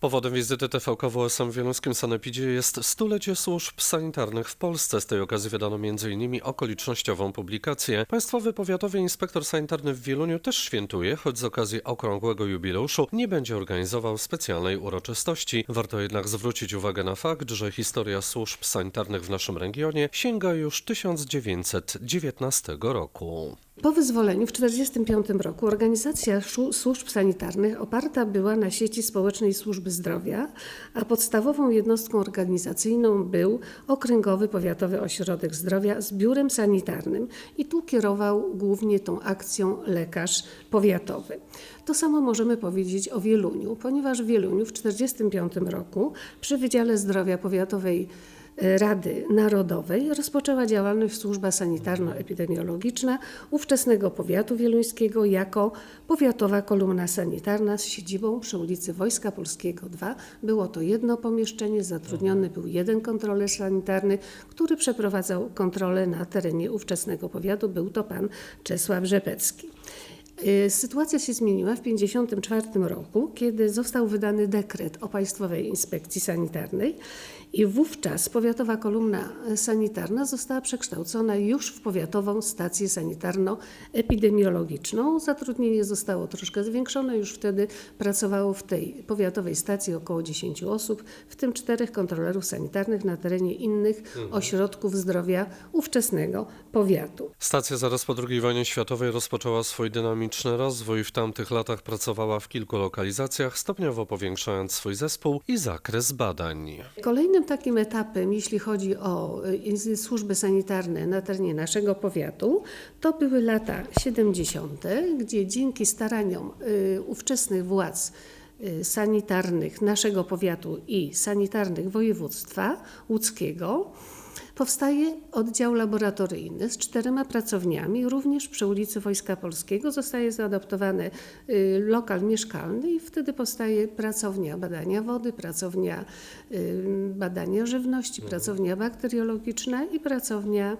Powodem wizyty TVK WSM w Wielowskim Sanepidzie jest stulecie służb sanitarnych w Polsce. Z tej okazji wydano m.in. okolicznościową publikację. Państwowy Powiatowy Inspektor Sanitarny w Wieluniu też świętuje, choć z okazji okrągłego jubileuszu nie będzie organizował specjalnej uroczystości. Warto jednak zwrócić uwagę na fakt, że historia służb sanitarnych w naszym regionie sięga już 1919 roku. Po wyzwoleniu w 1945 roku organizacja służb sanitarnych oparta była na sieci społecznej służby zdrowia, a podstawową jednostką organizacyjną był Okręgowy Powiatowy Ośrodek Zdrowia z biurem sanitarnym i tu kierował głównie tą akcją lekarz powiatowy. To samo możemy powiedzieć o Wieluniu, ponieważ w Wieluniu w 1945 roku przy Wydziale Zdrowia Powiatowej Rady Narodowej rozpoczęła działalność służba sanitarno-epidemiologiczna ówczesnego powiatu wieluńskiego jako powiatowa kolumna sanitarna z siedzibą przy ulicy Wojska Polskiego 2. Było to jedno pomieszczenie, zatrudniony był jeden kontroler sanitarny, który przeprowadzał kontrolę na terenie ówczesnego powiatu. Był to pan Czesław Rzepecki. Y, Sytuacja się zmieniła w 1954 roku, kiedy został wydany dekret o Państwowej Inspekcji Sanitarnej i wówczas powiatowa kolumna sanitarna została przekształcona już w powiatową stację sanitarno-epidemiologiczną. Zatrudnienie zostało troszkę zwiększone, już wtedy pracowało w tej powiatowej stacji około 10 osób, w tym czterech kontrolerów sanitarnych na terenie innych ośrodków zdrowia ówczesnego powiatu. Stacja zaraz po II wojnie światowej rozpoczęła swój dynamiczny rozwój. W tamtych latach pracowała w kilku lokalizacjach, stopniowo powiększając swój zespół i zakres badań. Kolejnym takim etapem, jeśli chodzi o y, służby sanitarne na terenie naszego powiatu, to były lata 70., gdzie dzięki staraniom y, ówczesnych władz y, sanitarnych naszego powiatu i sanitarnych województwa łódzkiego powstaje oddział laboratoryjny z czterema pracowniami, również przy ulicy Wojska Polskiego. Zostaje zaadaptowany y, lokal mieszkalny i wtedy powstaje pracownia badania wody, pracownia y, badania żywności, pracownia bakteriologiczna i pracownia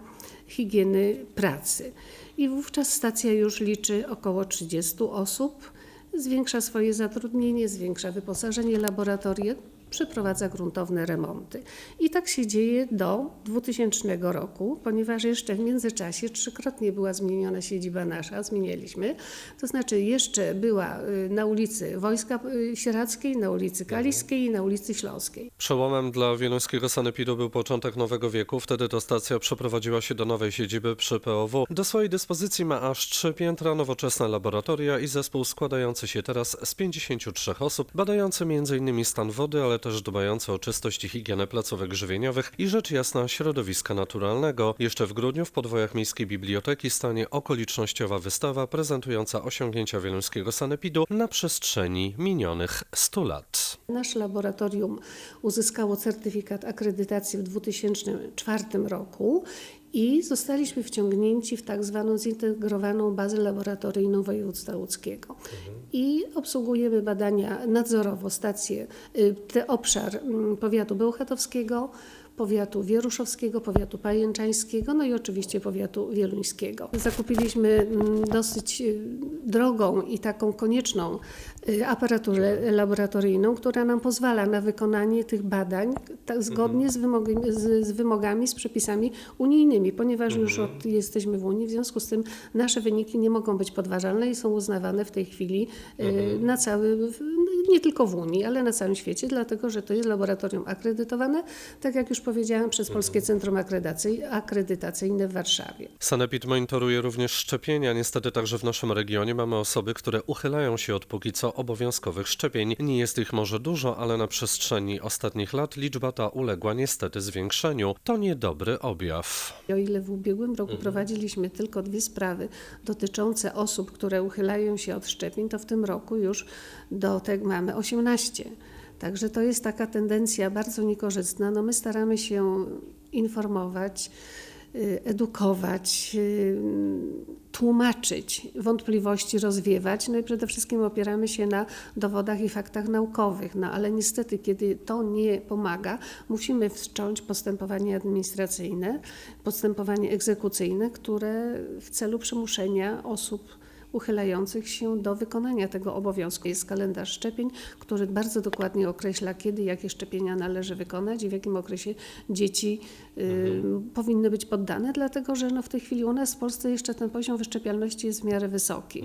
higieny pracy. I wówczas stacja już liczy około 30 osób, zwiększa swoje zatrudnienie, zwiększa wyposażenie laboratoria, przeprowadza gruntowne remonty. I tak się dzieje do 2000 roku, ponieważ jeszcze w międzyczasie trzykrotnie była zmieniona siedziba nasza, zmienialiśmy. To znaczy jeszcze była y, na ulicy Wojska y, Sieradzkiej, na ulicy Kaliskiej i na ulicy Śląskiej. Przełomem dla wieluńskiego sanepidu był początek nowego wieku. Wtedy to stacja przeprowadziła się do nowej siedziby przy POW. Do swojej dyspozycji ma aż trzy piętra, nowoczesne laboratoria i zespół składający się teraz z 53 osób, badający m.in. stan wody, ale też dbający o czystość i higienę placówek żywieniowych i rzecz jasna środowiska naturalnego. Jeszcze w grudniu w podwojach Miejskiej Biblioteki stanie okolicznościowa wystawa prezentująca osiągnięcia wieluńskiego sanepidu na przestrzeni minionych 100 lat. Nasze laboratorium uzyskało certyfikat akredytacji w 2004 roku i zostaliśmy wciągnięci w tak zwaną zintegrowaną bazę laboratoryjną województwa łódzkiego. I obsługujemy badania nadzorowo, stacje, y, te obszar mm, powiatu bełchatowskiego, powiatu wieruszowskiego, powiatu pajęczańskiego, no i oczywiście powiatu wieluńskiego. Zakupiliśmy mm, dosyć y, drogą i taką konieczną y, aparaturę laboratoryjną, która nam pozwala na wykonanie tych badań tak zgodnie z, wymogami, z, z wymogami, z przepisami unijnymi, ponieważ już od, jesteśmy w Unii, w związku z tym nasze wyniki nie mogą być podważalne i są uznawane w tej chwili y, na cały, nie tylko w Unii, ale na całym świecie, dlatego że to jest laboratorium akredytowane, tak jak już powiedziałam, przez Polskie Centrum Akredytacyjne w Warszawie. Sanepid monitoruje również szczepienia. Niestety także w naszym regionie mamy osoby, które uchylają się od póki co obowiązkowych szczepień. Nie jest ich może dużo, ale na przestrzeni ostatnich lat liczba ta uległa niestety zwiększeniu. To niedobry objaw. O ile w ubiegłym roku prowadziliśmy tylko dwie sprawy dotyczące osób, które uchylają się od szczepień, to w tym roku już do tego mamy 18. Także to jest taka tendencja bardzo niekorzystna. No my staramy się informować, y, edukować, y, tłumaczyć, wątpliwości rozwiewać. No i przede wszystkim opieramy się na dowodach i faktach naukowych. No ale niestety, kiedy to nie pomaga, musimy wszcząć postępowanie administracyjne, postępowanie egzekucyjne, które w celu przymuszenia osób uchylających się do wykonania tego obowiązku. Jest kalendarz szczepień, który bardzo dokładnie określa, kiedy jakie szczepienia należy wykonać i w jakim okresie dzieci y, powinny być poddane, dlatego że no w tej chwili u nas w Polsce jeszcze ten poziom wyszczepialności jest w miarę wysoki.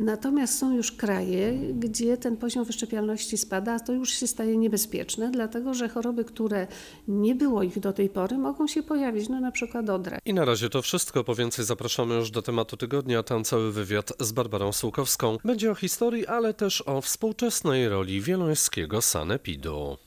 Natomiast są już kraje, gdzie ten poziom wyszczepialności spada, a to już się staje niebezpieczne, dlatego że choroby, które nie było ich do tej pory, mogą się pojawić, no na przykład odra. I na razie to wszystko. Po więcej zapraszamy już do tematu tygodnia. Tam cały wywiad z Barbarą Sułkowską. Będzie o historii, ale też o współczesnej roli wielońskiego sanepidu.